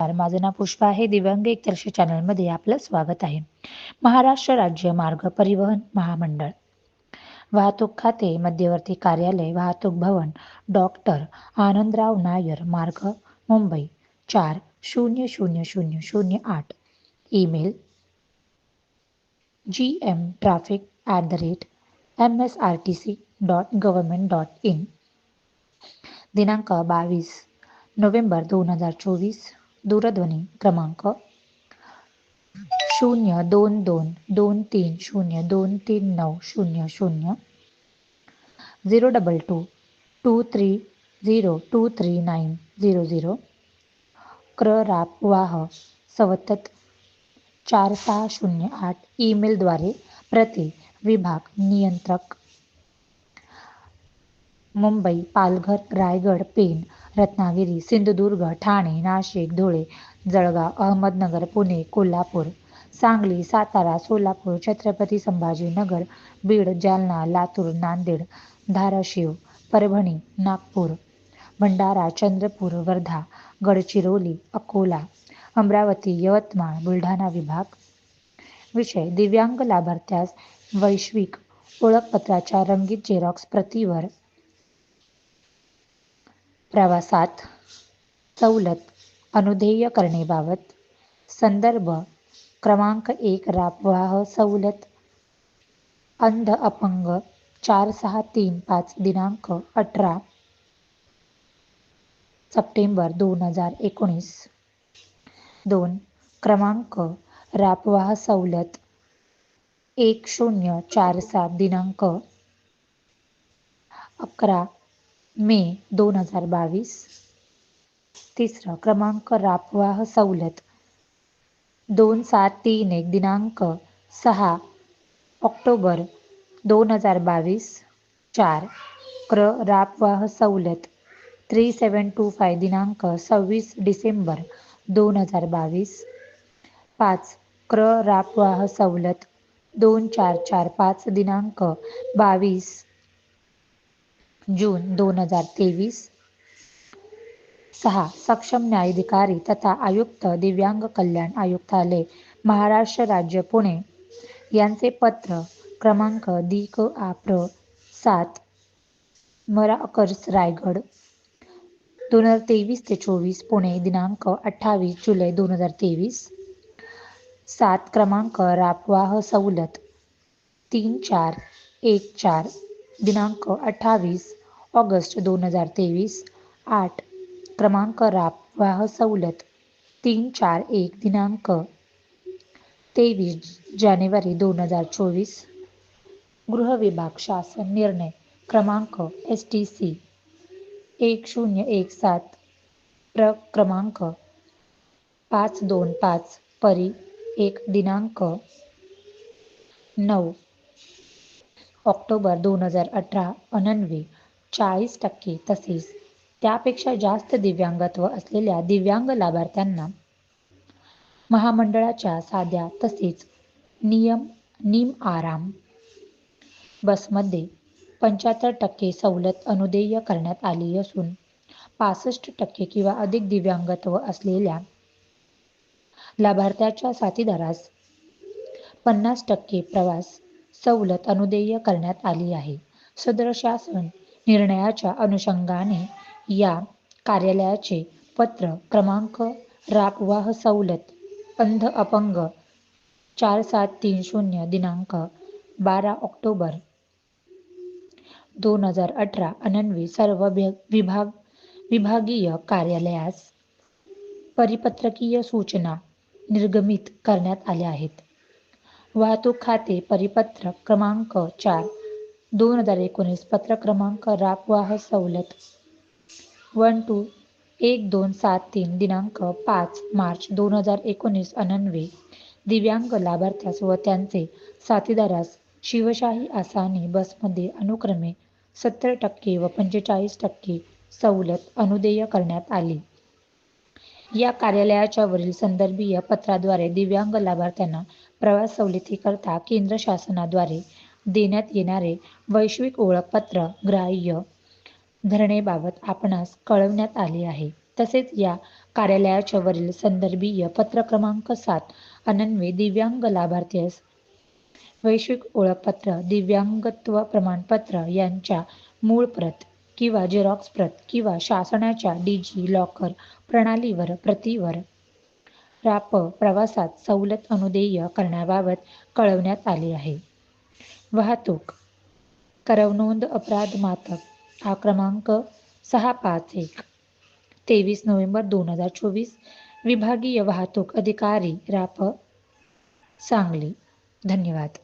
माझं नाव पुष्पा आहे. दिव्यांग एकतर्फी चॅनलमध्ये आपलं स्वागत आहे. महाराष्ट्र राज्य मार्ग परिवहन महामंडळ. वाहतूक खाते मध्यवर्ती कार्यालय वाहतूक भवन डॉक्टर आनंदराव नायर मार्ग मुंबई चार शून्य शून्य शून्य शून्य आठ. Email G M traffic at the rate M S R T C dot government dot in दिनांक बावीस नोव्हेंबर दोन हजार चोवीस. दूरध्वनी क्रमांक शून्य दोन दोन दोन तीन शून्य दोन तीन नऊ शून्य शून्य zero double two two three zero two three nine zero zero क्र राप वाह सवतत चार सहा शून्य आठ ईमेलद्वारे प्रति विभाग नियंत्रक. मुंबई पालघर रायगड पेन रत्नागिरी सिंधुदुर्ग ठाणे नाशिक धुळे जळगाव अहमदनगर पुणे कोल्हापूर सांगली सातारा सोलापूर छत्रपती संभाजीनगर बीड जालना लातूर नांदेड धाराशिव परभणी नागपूर भंडारा चंद्रपूर वर्धा गडचिरोली अकोला अमरावती यवतमाळ बुलढाणा विभाग. विषय दिव्यांग लाभार्थ्यास वैश्विक ओळखपत्राच्या रंगीत झेरॉक्स प्रतीवर प्रवासात सवलत अनुदेय करणेबाबत संदर्भ क्रमांक एक रापवाह सवलत. अंध अपंग चार सहा तीन पाच दिनांक अठरा सप्टेंबर दोन हजार एकोणीस. दोन क्रमांक रापवाह सवलत. एक शून्य चार सात दिनांक अकरा मे दोन हजार बावीस. तिसरं क्रमांक रापवाह सवलत. दोन सात तीन एक दिनांक सहा ऑक्टोबर दोन हजार बावीस. चार क्र रापवाह सवलत. थ्री सेवन टू फाय दिनांक सव्वीस डिसेंबर दोन हजार बावीस. पाच क्र रापवाह सवलत. दोन चार चार पाच दिनांक बावीस. जून दोन हजार तेवीस. सहा सक्षम न्यायाधिकारी तथा आयुक्त दिव्यांग कल्याण आयुक्तालय महाराष्ट्र राज्य पुणे. यांचे पत्र क्रमांक दिक आप्र सात मराकर्स रायगड. दोन हजार तेवीस ते चोवीस पुणे दिनांक अठ्ठावीस जुलै दोन हजार तेवीस. सात क्रमांक रापवाह सवलत तीन चार एक चार दिनांक अठ्ठावीस ऑगस्ट दोन हजार तेवीस. आठ. क्रमांक रापवाह सवलत. तीन चार एक दिनांक. तेवीस जानेवारी दोन हजार चोवीस. गृह विभाग शासन निर्णय क्रमांक एस टी सी एक शून्य एक सात. प्र क्रमांक. पाच दोन पाच परी एक दिनांक. नऊ. ऑक्टोबर दोन हजार अठरा अनन्वे. चाळीस टक्के तसेच त्यापेक्षा जास्त दिव्यांगत्व असलेल्या दिव्यांग लाभार्थ्यांना महामंडळाच्या साध्या तसेच नियम निम आराम बसमध्ये पंच्याहत्तर टक्के सवलत अनुदेय करण्यात आली असून पासष्ट टक्के किंवा अधिक दिव्यांगत्व असलेल्या लाभार्थ्याच्या साथीदारास पन्नास टक्के प्रवास सवलत अनुदेय करण्यात आली आहे. सदर शासन निर्णयाच्या अनुषंगाने या कार्यालयाचे पत्र क्रमांक रापवाह सवलत अंध अपंग चार सात तीन शून्य दिनांक बारा ऑक्टोबर दोन हजार अठरा अनन्वी सर्व विभाग विभागीय कार्यालयास परिपत्रकीय सूचना निर्गमित करण्यात आल्या आहेत. वाहतूक खाते परिपत्रक क्रमांक चार दोन हजार एकोणीस पत्र क्रमांक रापवाह सवलत. वन टू एक दोन सात तीन दिनांक पाच मार्च दोन हजार एकोणीस अनन्वे. दिव्यांग लाभार्थ्यास व त्यांचे साथीदारास शिवशाही आसानी बसमध्ये अनुक्रमे सत्तर टक्के व पंचेचाळीस टक्के सवलत अनुदेय करण्यात आली. या कार्यालयाच्या वरील संदर्भीय पत्राद्वारे दिव्यांग लाभार्थ्यांना प्रवास सवलतीकरता केंद्र शासनाद्वारे देण्यात येणारे वैश्विक ओळखपत्र ग्राह्य धरणेबाबत आपणास कळवण्यात आले आहे. तसेच या कार्यालयाच्या वरील संदर्भीय पत्र क्रमांक सात अनन्वे दिव्यांग लाभार्थीस वैश्विक ओळखपत्र दिव्यांगत्व प्रमाणपत्र यांच्या मूळ प्रत किंवा झेरॉक्स प्रत किंवा शासनाच्या डिजी लॉकर प्रणालीवर प्रतीवर राप प्रवासात सवलत अनुदेय करण्याबाबत कळवण्यात आले आहे. वाहतूक. करवनोंद अपराध मातक. हा क्रमांक सहा पाच एक. तेवीस नोव्हेंबर दोन हजार चोवीस. विभागीय वाहतूक अधिकारी राप सांगली. धन्यवाद.